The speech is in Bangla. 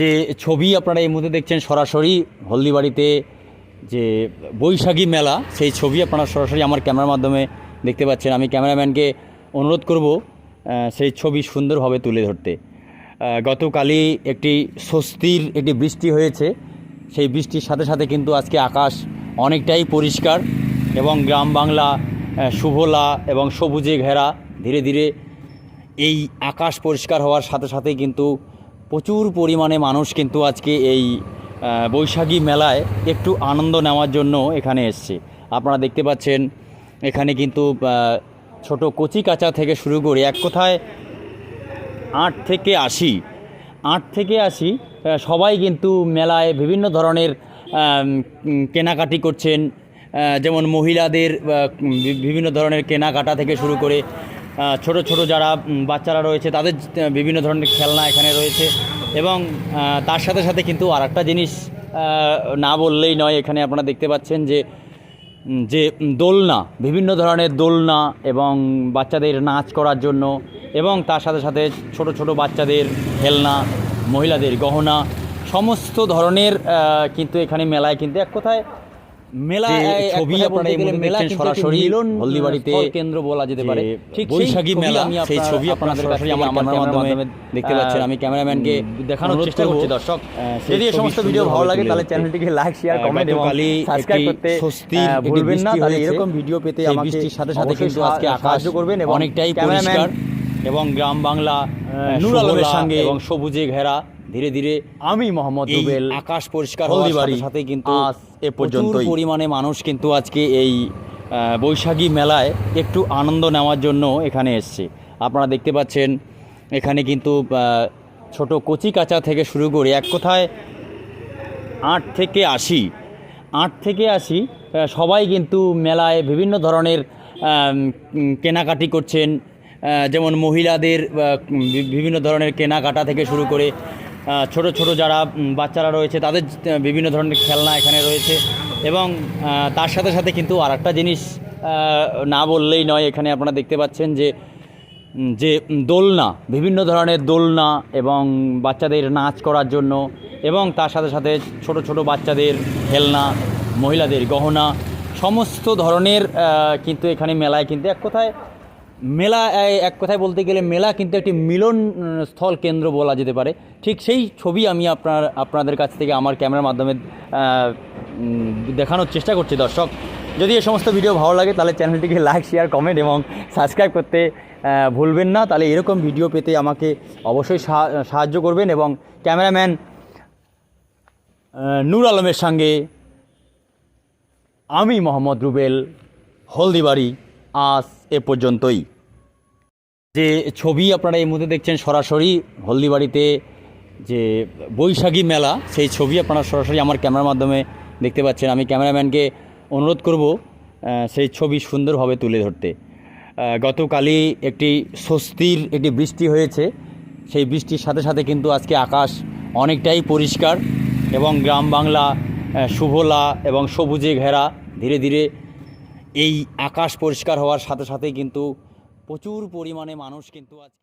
যে ছবি আপনারা এই মুহূর্তে দেখছেন সরাসরি হলদিবাড়িতে যে বৈশাখী মেলা, সেই ছবি আপনারা সরাসরি আমার ক্যামেরার মাধ্যমে দেখতে পাচ্ছেন। আমি ক্যামেরাম্যানকে অনুরোধ করব সেই ছবি সুন্দরভাবে তুলে ধরতে। গতকালই একটি স্বস্তির একটি বৃষ্টি হয়েছে। সেই বৃষ্টির সাথে সাথে কিন্তু আজকে আকাশ অনেকটাই পরিষ্কার এবং গ্রাম বাংলা শুভলা এবং সবুজে ঘেরা ধীরে ধীরে এই আকাশ পরিষ্কার হওয়ার সাথে সাথে কিন্তু প্রচুর পরিমাণে মানুষ কিন্তু আজকে এই বৈশাখী মেলায় একটু আনন্দ নেওয়ার জন্য এখানে এসছে। আপনারা দেখতে পাচ্ছেন, এখানে কিন্তু ছোট কচি কাঁচা থেকে শুরু করে এক কথায় আট থেকে আশি, আট থেকে আশি সবাই কিন্তু মেলায় বিভিন্ন ধরনের কেনাকাটি করছেন। যেমন মহিলাদের বিভিন্ন ধরনের কেনাকাটা থেকে শুরু করে ছোট ছোট যারা বাচ্চারা রয়েছে, তাদের বিভিন্ন ধরনের খেলনা এখানে রয়েছে। এবং তার সাথে সাথে কিন্তু আর একটা জিনিস না বললেই নয়, এখানে আপনারা দেখতে পাচ্ছেন যে যে দোলনা, বিভিন্ন ধরনের দোলনা এবং বাচ্চাদের নাচ করার জন্য এবং তার সাথে সাথে ছোট ছোট বাচ্চাদের খেলনা, মহিলাদের গহনা, সমস্ত ধরনের কিন্তু এখানে মেলায় কিন্তু এক কথায় মেলা ছবি আপনারা এই মুহূর্তে দেখছেন সরাসরি হলদিবাড়িতে কেন্দ্র বলা যেতে পারে। ঠিক বৈশাখী মেলা, সেই ছবি আপনারা সরাসরি আমার ক্যামেরার মাধ্যমে দেখতে পাচ্ছেন। আমি ক্যামেরাম্যানকে দেখানোর চেষ্টা করছি দর্শক। যদি এই সমস্ত ভিডিও ভালো লাগে তাহলে চ্যানেলটিকে লাইক শেয়ার কমেন্ট এবং সাবস্ক্রাইব করতে ভুলবেন না। তাহলে এরকম ভিডিও পেতে আমাকে বৃষ্টির সাথে সাথে কিন্তু আজকে আকাশ করবেন এবং অনেকটাই পরিষ্কার এবং গ্রাম বাংলা নূর আলমের সঙ্গে এবং সবুজে ঘেরা ধীরে ধীরে আমি মোহাম্মদ রুবেল আকাশ পরিষ্কার হওয়ার সাথে কিন্তু এ পর্যন্ত পরিমাণে মানুষ কিন্তু আজকে এই বৈশাখী মেলায় একটু আনন্দ নেওয়ার জন্য এখানে এসছে। আপনারা দেখতে পাচ্ছেন এখানে কিন্তু ছোট কচি কাঁচা থেকে শুরু করে এক কথায় আট থেকে আশি আট থেকে আশি সবাই কিন্তু মেলায় বিভিন্ন ধরনের কেনাকাটি করছেন। যেমন মহিলাদের বিভিন্ন ধরনের কেনাকাটা থেকে শুরু করে ছোট ছোট যারা বাচ্চারা রয়েছে, তাদের বিভিন্ন ধরনের খেলনা এখানে রয়েছে। এবং তার সাথে সাথে কিন্তু আর একটা জিনিস না বললেই নয়, এখানে আপনারা দেখতে পাচ্ছেন যে যে দোলনা, বিভিন্ন ধরনের দোলনা এবং বাচ্চাদের নাচ করার জন্য এবং তার সাথে সাথে ছোট ছোট বাচ্চাদের খেলনা, মহিলাদের গহনা, সমস্ত ধরনের কিন্তু এখানে মেলায় কিন্তু এক কথায় মেলা এক কথায় বলতে গেলে মেলা কিন্তু একটি মিলন স্থল কেন্দ্র বলা যেতে পারে। ঠিক সেই ছবি আমি আপনার, আপনাদের কাছ থেকে আমার ক্যামেরার মাধ্যমে দেখানোর চেষ্টা করছি দর্শক। যদি এই সমস্ত ভিডিও ভালো লাগে, তাহলে চ্যানেলটিকে লাইক, শেয়ার, কমেন্ট এবং সাবস্ক্রাইব করতে ভুলবেন না। তাহলে এরকম ভিডিও পেতে আমাকে অবশ্যই সাহা- সাহায্য করবেন এবং ক্যামেরাম্যান নূর আলমের সঙ্গে আমি মোহাম্মদ রুবেল, হলদিবাড়ি। আজ এ পর্যন্তই। যে ছবি আপনারা এই মুহূর্তে দেখছেন সরাসরি হলদিবাড়িতে যে বৈশাখী মেলা, সেই ছবি আপনারা সরাসরি আমার ক্যামেরার মাধ্যমে দেখতে পাচ্ছেন। আমি ক্যামেরাম্যানকে অনুরোধ করব সেই ছবি সুন্দরভাবে তুলে ধরতে। গতকালই একটি স্বস্তির একটি বৃষ্টি হয়েছে। সেই বৃষ্টির সাথে সাথে কিন্তু আজকে আকাশ অনেকটাই পরিষ্কার এবং গ্রাম বাংলা শুভলা এবং সবুজে ঘেরা ধীরে ধীরে এই আকাশ পরিষ্কার হওয়ার সাথে সাথে কিন্তু প্রচুর পরিমাণে মানুষ কিন্তু আজকে